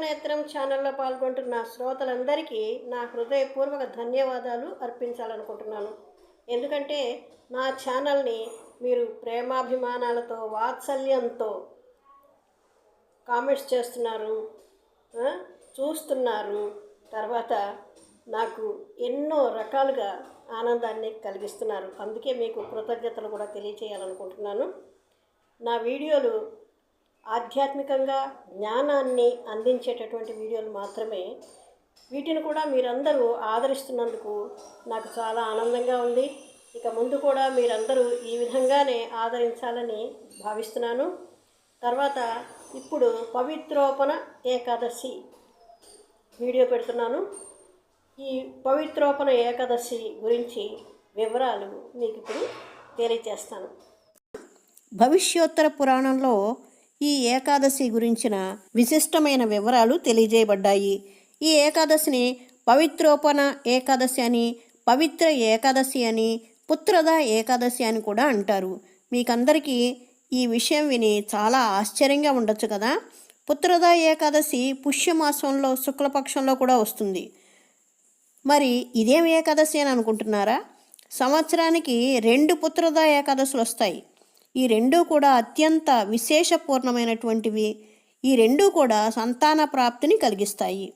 యోగనేత్రం ఛానల్లో పాల్గొంటున్న శ్రోతలందరికీ నా హృదయపూర్వక ధన్యవాదాలు అర్పించాలనుకుంటున్నాను. ఎందుకంటే నా ఛానల్ని మీరు ప్రేమాభిమానాలతో వాత్సల్యంతో కామెంట్స్ చేస్తున్నారు చూస్తున్నారు. తర్వాత నాకు ఎన్నో రకాలుగా ఆనందాన్ని కలిగిస్తున్నారు. అందుకే మీకు కృతజ్ఞతలు కూడా తెలియచేయాలనుకుంటున్నాను. నా వీడియోలు ఆధ్యాత్మికంగా జ్ఞానాన్ని అందించేటటువంటి వీడియోలు మాత్రమే. వీటిని కూడా మీరందరూ ఆదరిస్తున్నందుకు నాకు చాలా ఆనందంగా ఉంది. ఇక ముందు కూడా మీరందరూ ఈ విధంగానే ఆదరించాలని భావిస్తున్నాను. తర్వాత ఇప్పుడు పవిత్రోపణ ఏకాదశి వీడియో పెడుతున్నాను. ఈ పవిత్రోపణ ఏకాదశి గురించి వివరాలు మీకు ఇప్పుడు తెలియజేస్తాను. భవిష్యోత్తర పురాణంలో ఈ ఏకాదశి గురించిన విశిష్టమైన వివరాలు తెలియజేయబడ్డాయి. ఈ ఏకాదశిని పవిత్రోపణ ఏకాదశి అని పవిత్ర ఏకాదశి అని పుత్రద ఏకాదశి అని కూడా అంటారు. మీకందరికీ ఈ విషయం విని చాలా ఆశ్చర్యంగా ఉండొచ్చు కదా? పుత్రద ఏకాదశి పుష్యమాసంలో శుక్లపక్షంలో కూడా వస్తుంది. మరి ఇదేం ఏకాదశి అని అనుకుంటున్నారా? సంవత్సరానికి రెండు పుత్రద ఏకాదశులు వస్తాయి ఈ రెండూ కూడా అత్యంత విశేషపూర్ణమైనటువంటివి. ఈ రెండూ కూడా సంతాన ప్రాప్తిని కలిగిస్తాయి.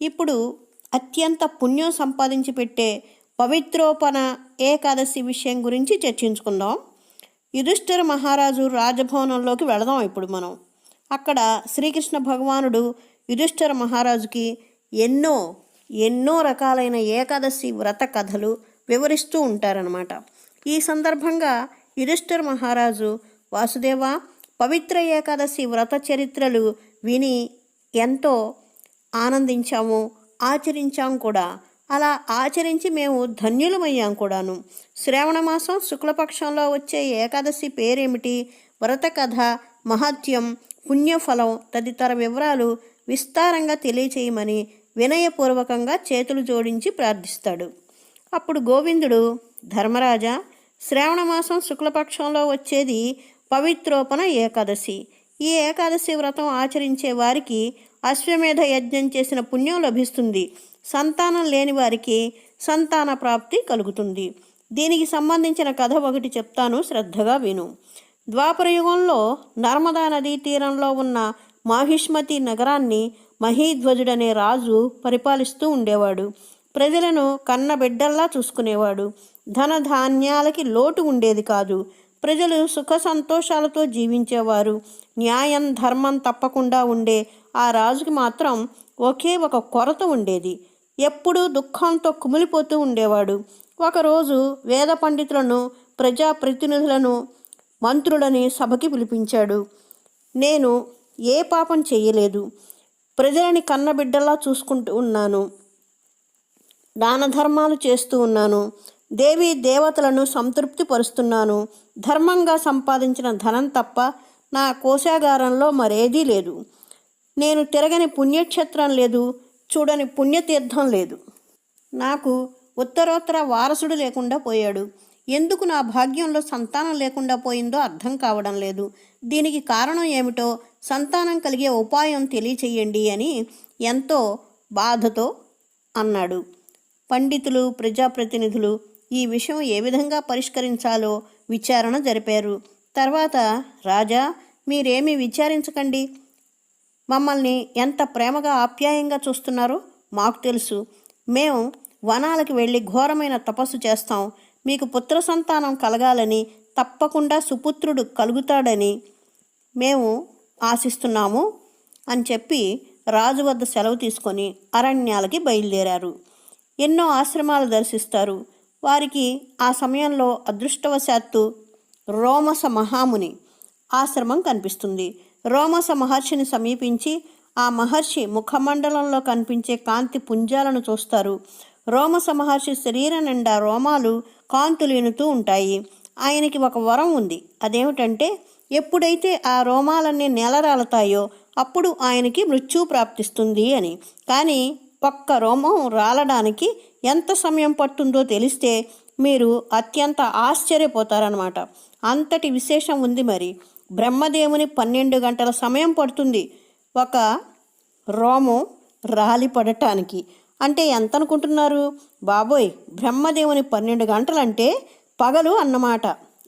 ఇప్పుడు అత్యంత పుణ్యం సంపాదించి పెట్టే పవిత్రోపణ ఏకాదశి విషయం గురించి చర్చించుకుందాం. యుధిష్ఠిర మహారాజు రాజభవనంలోకి వెళదాం ఇప్పుడు మనం. అక్కడ శ్రీకృష్ణ భగవానుడు యుధిష్ఠిర మహారాజుకి ఎన్నో ఎన్నో రకాలైన ఏకాదశి వ్రత కథలు వివరిస్తూ ఉంటారనమాట ఈ సందర్భంగా యుధిష్ఠర్ మహారాజు వాసుదేవ పవిత్ర ఏకాదశి వ్రత చరిత్రలు విని ఎంతో ఆనందించాము ఆచరించాం కూడా. అలా ఆచరించి మేము ధన్యులమయ్యాం కూడాను. శ్రావణమాసం శుక్లపక్షంలో వచ్చే ఏకాదశి పేరేమిటి? వ్రత కథ మహత్యం పుణ్యఫలం తదితర వివరాలు విస్తారంగా తెలియచేయమని వినయపూర్వకంగా చేతులు జోడించి ప్రార్థిస్తాడు. అప్పుడు గోవిందుడు ధర్మరాజా శ్రావణ మాసం శుక్లపక్షంలో వచ్చేది పవిత్రోపణ ఏకాదశి. ఈ ఏకాదశి వ్రతం ఆచరించే వారికి అశ్వమేధ యజ్ఞం చేసిన పుణ్యం లభిస్తుంది. సంతానం లేని వారికి సంతాన ప్రాప్తి కలుగుతుంది. దీనికి సంబంధించిన కథ ఒకటి చెప్తాను శ్రద్ధగా విను. ద్వాపర యుగంలో నర్మదా నదీ తీరంలో ఉన్న మాహిష్మతి నగరాన్ని మహీధ్వజుడనే రాజు పరిపాలిస్తూ ఉండేవాడు. ప్రజలను కన్నబిడ్డల్లా చూసుకునేవాడు. ధన ధాన్యాలకి లోటు ఉండేది కాదు. ప్రజలు సుఖ సంతోషాలతో జీవించేవారు. న్యాయం ధర్మం తప్పకుండా ఉండే ఆ రాజుకి మాత్రం ఒకే ఒక కొరత ఉండేది. ఎప్పుడూ దుఃఖంతో కుమిలిపోతూ ఉండేవాడు. ఒకరోజు వేద పండితులను ప్రజాప్రతినిధులను మంత్రులని సభకి పిలిపించాడు. నేను ఏ పాపం చేయలేదు. ప్రజలని కన్నబిడ్డలా చూసుకుంటూ ఉన్నాను. దాన ధర్మాలు చేస్తూ ఉన్నాను. దేవీ దేవతలను సంతృప్తిపరుస్తున్నాను. ధర్మంగా సంపాదించిన ధనం తప్ప నా కోశాగారంలో మరేదీ లేదు. నేను తిరగని పుణ్యక్షేత్రం లేదు చూడని పుణ్యతీర్థం లేదు. నాకు ఉత్తరోత్తర వారసుడు లేకుండా పోయాడు. ఎందుకు నా భాగ్యంలో సంతానం లేకుండా పోయిందో అర్థం కావడం లేదు. దీనికి కారణం ఏమిటో సంతానం కలిగే ఉపాయం తెలియచేయండి అని ఎంతో బాధతో అన్నాడు. పండితులు ప్రజాప్రతినిధులు ఈ విషయం ఏ విధంగా పరిష్కరించాలో విచారణ జరిపారు. తర్వాత రాజా మీరేమీ విచారించకండి. మమ్మల్ని ఎంత ప్రేమగా ఆప్యాయంగా చూస్తున్నారో? మాకు తెలుసు. మేము వనాలకు వెళ్ళి ఘోరమైన తపస్సు చేస్తాం. మీకు పుత్ర సంతానం కలగాలని తప్పకుండా సుపుత్రుడు కలుగుతాడని మేము ఆశిస్తున్నాము అని చెప్పి రాజు వద్ద సెలవు తీసుకొని అరణ్యాలకి బయలుదేరారు. ఎన్నో ఆశ్రమాలు దర్శిస్తారు. వారికి ఆ సమయంలో అదృష్టవశాత్తు రోమస మహాముని ఆశ్రమం కనిపిస్తుంది. రోమస మహర్షిని సమీపించి ఆ మహర్షి ముఖమండలంలో కనిపించే కాంతి పుంజాలను చూస్తారు. రోమస మహర్షి శరీరం నిండా రోమాలు కాంతులీనుతూ ఉంటాయి. ఆయనకి ఒక వరం ఉంది. అదేమిటంటే ఎప్పుడైతే ఆ రోమాలన్నీ నేలరాలతాయో అప్పుడు ఆయనకి మృత్యు ప్రాప్తిస్తుంది అని. కానీ ఒక్క రోమం రాలడానికి ఎంత సమయం పడుతుందో తెలిస్తే మీరు అత్యంత ఆశ్చర్యపోతారనమాట అంతటి విశేషం ఉంది మరి. బ్రహ్మదేవుని పన్నెండు గంటల సమయం పడుతుంది ఒక రోమం రాలిపడటానికి. అంటే ఎంత అనుకుంటున్నారు బాబోయ్! బ్రహ్మదేవుని పన్నెండు గంటలంటే పగలు అన్నమాట.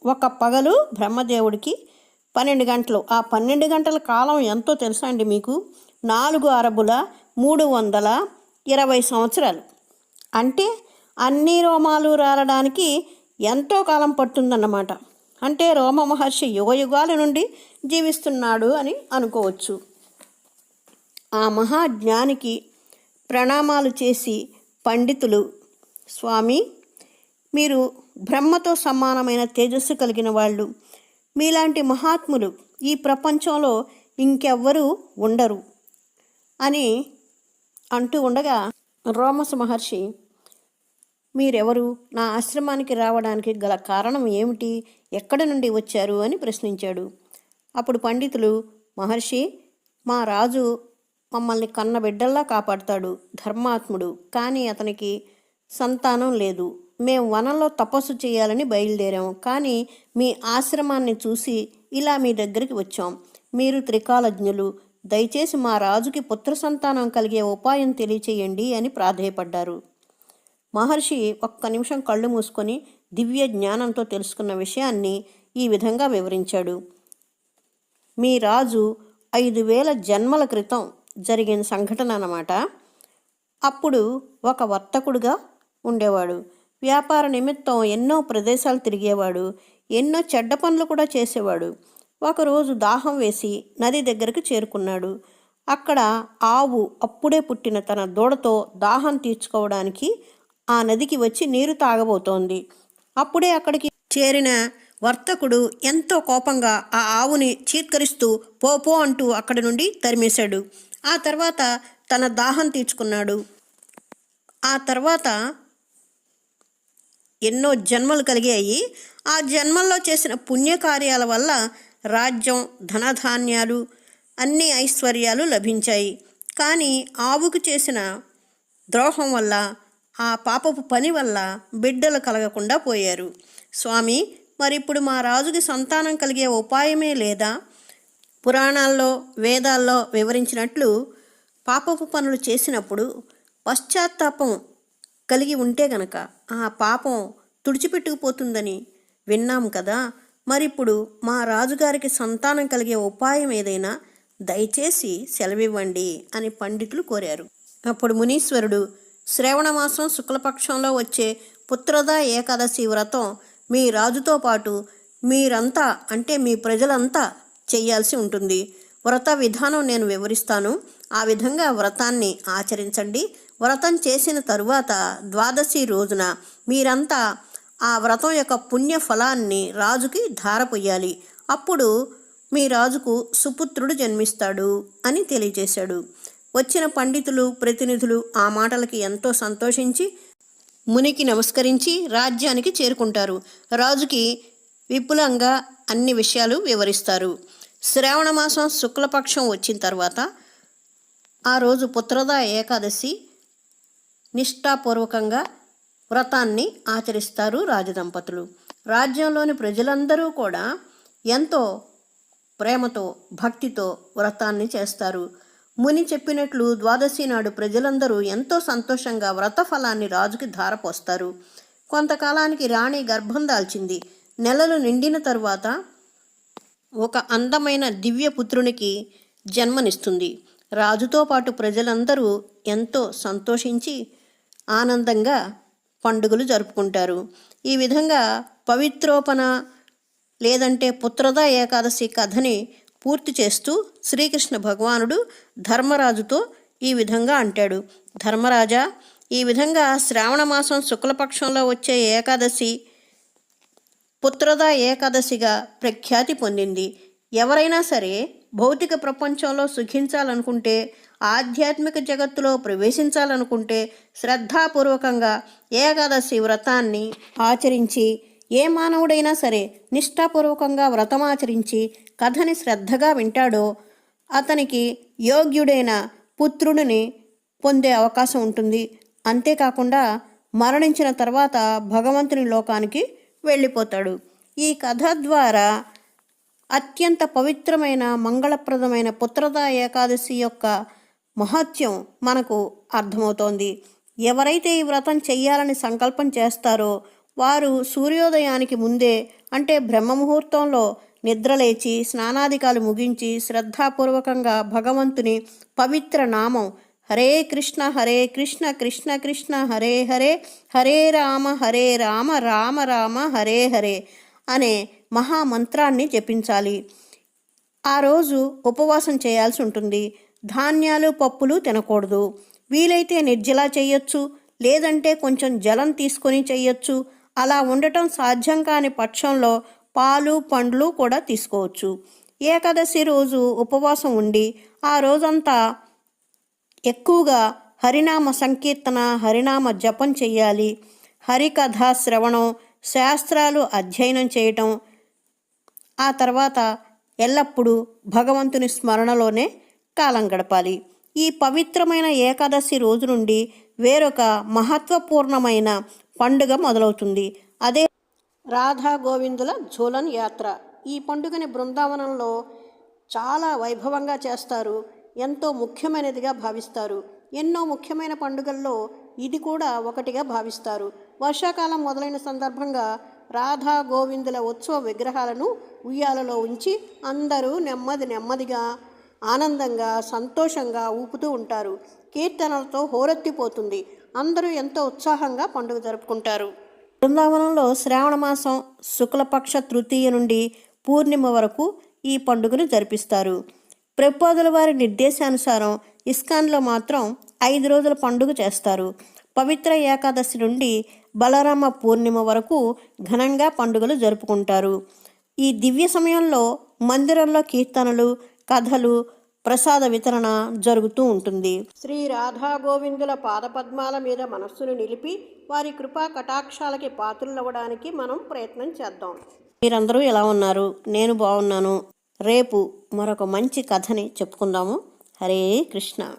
ఒక పగలు బ్రహ్మదేవుడికి పన్నెండు గంటలు. ఆ పన్నెండు గంటల కాలం ఎంతో తెలుసా అండి మీకు? నాలుగు అరబుల మూడు వందల ఇరవై సంవత్సరాలు. అంటే అన్ని రోమాలు రాలడానికి ఎంతో కాలం పడుతుందన్నమాట అంటే రోమ మహర్షి యుగయుగాల నుండి జీవిస్తున్నాడు అని అనుకోవచ్చు. ఆ మహాజ్ఞానికి ప్రణామాలు చేసి పండితులు స్వామి మీరు బ్రహ్మతో సమానమైన తేజస్సు కలిగిన వాళ్ళు మీలాంటి మహాత్ములు ఈ ప్రపంచంలో ఇంకెవ్వరూ ఉండరు అని అంటూ ఉండగా రోమస మహర్షి మీరెవరు? నా ఆశ్రమానికి రావడానికి గల కారణం ఏమిటి? ఎక్కడి నుండి వచ్చారు? అని ప్రశ్నించాడు. అప్పుడు పండితులు మహర్షి మా రాజు మమ్మల్ని కన్న బిడ్డల్లా కాపాడుతాడు ధర్మాత్ముడు. కానీ అతనికి సంతానం లేదు. మేము వనంలో తపస్సు చేయాలని బయలుదేరాము కానీ మీ ఆశ్రమాన్ని చూసి ఇలా మీ దగ్గరికి వచ్చాం. మీరు త్రికాలజ్ఞులు. దయచేసి మా రాజుకి పుత్ర సంతానం కలిగే ఉపాయం తెలియచేయండి అని ప్రాధేయపడ్డారు. మహర్షి ఒక్క నిమిషం కళ్ళు మూసుకొని దివ్య జ్ఞానంతో తెలుసుకున్న విషయాన్ని ఈ విధంగా వివరించాడు. మీ రాజు ఐదు వేల జన్మల క్రితం జరిగిన సంఘటన అన్నమాట. అప్పుడు ఒక వర్తకుడుగా ఉండేవాడు. వ్యాపార నిమిత్తం ఎన్నో ప్రదేశాలు తిరిగేవాడు. ఎన్నో చెడ్డ పనులు కూడా చేసేవాడు. ఒకరోజు దాహం వేసి నది దగ్గరకు చేరుకున్నాడు. అక్కడ ఆవు అప్పుడే పుట్టిన తన దూడతో దాహం తీర్చుకోవడానికి ఆ నదికి వచ్చి నీరు తాగబోతోంది. అప్పుడే అక్కడికి చేరిన వర్తకుడు ఎంతో కోపంగా ఆ ఆవుని చీత్కరిస్తూ పో పో అంటూ అక్కడి నుండి తరిమేశాడు. ఆ తర్వాత తన దాహం తీర్చుకున్నాడు. ఆ తర్వాత ఎన్నో జన్మలు కలిగాయి. ఆ జన్మల్లో చేసిన పుణ్యకార్యాల వల్ల రాజ్యం ధనధాన్యాలు అన్ని ఐశ్వర్యాలు లభించాయి. కానీ ఆవుకు చేసిన ద్రోహం వల్ల ఆ పాపపు పని వల్ల బిడ్డలు కలగకుండా పోయారు. స్వామి మరి ఇప్పుడు మా రాజుకి సంతానం కలిగే ఉపాయమే లేదా? పురాణాల్లో వేదాల్లో వివరించినట్లు పాపపు పనులు చేసినప్పుడు పశ్చాత్తాపం కలిగి ఉంటే గనక ఆ పాపం తుడిచిపెట్టుకుపోతుందని విన్నాం కదా? మరిప్పుడు మా రాజుగారికి సంతానం కలిగే ఉపాయం ఏదైనా దయచేసి సెలవివ్వండి అని పండితులు కోరారు. అప్పుడు మునీశ్వరుడు శ్రవణమాసం శుక్లపక్షంలో వచ్చే పుత్రద ఏకాదశి వ్రతం మీ రాజుతో పాటు మీరంతా అంటే మీ ప్రజలంతా చేయాల్సి ఉంటుంది. వ్రత విధానం నేను వివరిస్తాను. ఆ విధంగా వ్రతాన్ని ఆచరించండి. వ్రతం చేసిన తరువాత ద్వాదశి రోజున మీరంతా ఆ వ్రతం యొక్క పుణ్య ఫలాన్ని రాజుకి ధారపోయాలి అప్పుడు మీ రాజుకు సుపుత్రుడు జన్మిస్తాడు అని తెలియజేశాడు. వచ్చిన పండితులు ప్రతినిధులు ఆ మాటలకి ఎంతో సంతోషించి మునికి నమస్కరించి రాజ్యానికి చేరుకుంటారు. రాజుకి విపులంగా అన్ని విషయాలు వివరిస్తారు. శ్రావణ మాసం శుక్లపక్షం వచ్చిన తర్వాత ఆ రోజు పుత్రద ఏకాదశి నిష్ఠాపూర్వకంగా వ్రతాన్ని ఆచరిస్తారు రాజదంపతులు. రాజ్యంలోని ప్రజలందరూ కూడా ఎంతో ప్రేమతో భక్తితో వ్రతాన్ని చేస్తారు. ముని చెప్పినట్లు ద్వాదశి నాడు ప్రజలందరూ ఎంతో సంతోషంగా వ్రత ఫలాన్ని రాజుకి ధారపోస్తారు. కొంతకాలానికి రాణి గర్భం దాల్చింది. నెలలు నిండిన తరువాత ఒక అందమైన దివ్య పుత్రునికి జన్మనిస్తుంది. రాజుతో పాటు ప్రజలందరూ ఎంతో సంతోషించి ఆనందంగా పండుగలు జరుపుకుంటారు. ఈ విధంగా పవిత్రోపణ లేదంటే పుత్రద ఏకాదశి కథని పూర్తి చేస్తూ శ్రీకృష్ణ భగవానుడు ధర్మరాజుతో ఈ విధంగా అంటాడు. ధర్మరాజా ఈ విధంగా శ్రావణ మాసం శుక్లపక్షంలో వచ్చే ఏకాదశి పుత్రద ఏకాదశిగా ప్రఖ్యాతి పొందింది. ఎవరైనా సరే భౌతిక ప్రపంచంలో సుఖించాలనుకుంటే ఆధ్యాత్మిక జగత్తులో ప్రవేశించాలనుకుంటే శ్రద్ధాపూర్వకంగా ఏకాదశి వ్రతాన్ని ఆచరించి ఏ మానవుడైనా సరే నిష్ఠాపూర్వకంగా వ్రతం ఆచరించి కథని శ్రద్ధగా వింటాడో అతనికి యోగ్యుడైన పుత్రుడిని పొందే అవకాశం ఉంటుంది. అంతేకాకుండా మరణించిన తర్వాత భగవంతుని లోకానికి వెళ్ళిపోతాడు. ఈ కథ ద్వారా అత్యంత పవిత్రమైన మంగళప్రదమైన పుత్రదా ఏకాదశి యొక్క మహత్యం మనకు అర్థమవుతోంది. ఎవరైతే ఈ వ్రతం చెయ్యాలని సంకల్పం చేస్తారో వారు సూర్యోదయానికి ముందే అంటే బ్రహ్మముహూర్తంలో నిద్రలేచి స్నానాదికాలు ముగించి శ్రద్ధాపూర్వకంగా భగవంతుని పవిత్ర నామం హరే కృష్ణ హరే కృష్ణ కృష్ణ కృష్ణ హరే హరే హరే రామ హరే రామ రామ రామ హరే హరే అనే మహామంత్రాన్ని జపించాలి. ఆ రోజు ఉపవాసం చేయాల్సి ఉంటుంది. ధాన్యాలు పప్పులు తినకూడదు. వీలైతే నిర్జలా చేయొచ్చు. లేదంటే కొంచెం జలం తీసుకొని చేయొచ్చు. అలా ఉండటం సాధ్యం కాని పక్షంలో పాలు పండ్లు కూడా తీసుకోవచ్చు. ఏకాదశి రోజు ఉపవాసం ఉండి ఆ రోజంతా ఎక్కువగా హరినామ సంకీర్తన హరినామ జపం చేయాలి హరికథ శ్రవణం శాస్త్రాలు అధ్యయనం చేయటం ఆ తర్వాత ఎల్లప్పుడూ భగవంతుని స్మరణలోనే కాలం గడపాలి. ఈ పవిత్రమైన ఏకాదశి రోజు నుండి వేరొక మహత్వపూర్ణమైన పండుగ మొదలవుతుంది. అదే రాధా గోవిందుల ఝూలన్ యాత్ర. ఈ పండుగని బృందావనంలో చాలా వైభవంగా చేస్తారు. ఎంతో ముఖ్యమైనదిగా భావిస్తారు. ఎన్నో ముఖ్యమైన పండుగల్లో ఇది కూడా ఒకటిగా భావిస్తారు. వర్షాకాలం మొదలైన సందర్భంగా రాధా గోవిందుల ఉత్సవ విగ్రహాలను ఉయ్యాలలో ఉంచి అందరూ నెమ్మది నెమ్మదిగా ఆనందంగా సంతోషంగా ఊపుతూ ఉంటారు. కీర్తనలతో హోరెత్తిపోతుంది. అందరూ ఎంతో ఉత్సాహంగా పండుగ జరుపుకుంటారు. బృందావనంలో శ్రావణ మాసం శుక్లపక్ష తృతీయ నుండి పూర్ణిమ వరకు ఈ పండుగను జరిపిస్తారు. ప్రపోదుల వారి నిర్దేశానుసారం ఇస్కాన్లో మాత్రం ఐదు రోజుల పండుగ చేస్తారు. పవిత్ర ఏకాదశి నుండి బలరామ పూర్ణిమ వరకు ఘనంగా పండుగలు జరుపుకుంటారు. ఈ దివ్య సమయంలో మందిరంలో కీర్తనలు కథలు ప్రసాద వితరణ జరుగుతూ ఉంటుంది. శ్రీ రాధా గోవిందుల పాదపద్మాల మీద మనస్సును నిలిపి వారి కృపా కటాక్షాలకి పాత్రలవ్వడానికి మనం ప్రయత్నం చేద్దాం. మీరందరూ ఎలా ఉన్నారు? నేను బాగున్నాను. రేపు మరొక మంచి కథని చెప్పుకుందాము. హరే కృష్ణ.